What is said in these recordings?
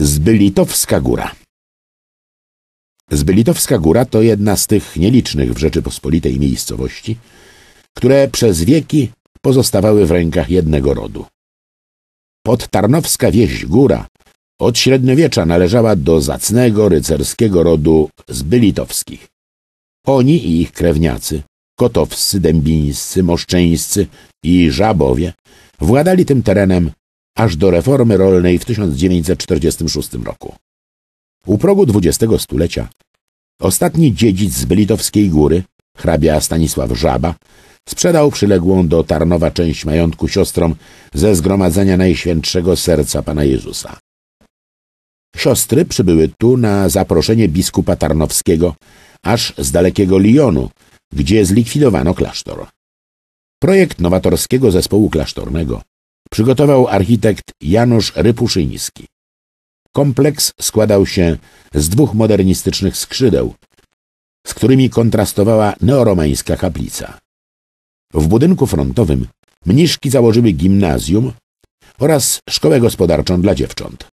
Zbylitowska Góra Zbylitowska Góra to jedna z tych nielicznych w Rzeczypospolitej miejscowości, które przez wieki pozostawały w rękach jednego rodu. Podtarnowska wieś Góra od średniowiecza należała do zacnego rycerskiego rodu Zbylitowskich. Oni i ich krewniacy, kotowscy, dębińscy, moszczeńscy i żabowie, władali tym terenem aż do reformy rolnej w 1946 roku. U progu XX stulecia ostatni dziedzic z Bylitowskiej Góry, hrabia Stanisław Żaba, sprzedał przyległą do Tarnowa część majątku siostrom ze Zgromadzenia Najświętszego Serca Pana Jezusa. Siostry przybyły tu na zaproszenie biskupa Tarnowskiego aż z dalekiego Lyonu, gdzie zlikwidowano klasztor. Projekt nowatorskiego zespołu klasztornego przygotował architekt Janusz Rypuszyński. Kompleks składał się z dwóch modernistycznych skrzydeł, z którymi kontrastowała neoromańska kaplica. W budynku frontowym mniszki założyły gimnazjum oraz szkołę gospodarczą dla dziewcząt.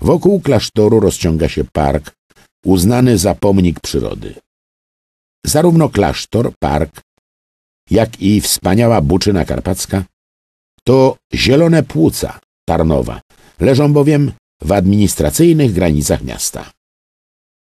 Wokół klasztoru rozciąga się park, uznany za pomnik przyrody. Zarówno klasztor, park, jak i wspaniała Buczyna Karpacka to zielone płuca Tarnowa, leżą bowiem w administracyjnych granicach miasta.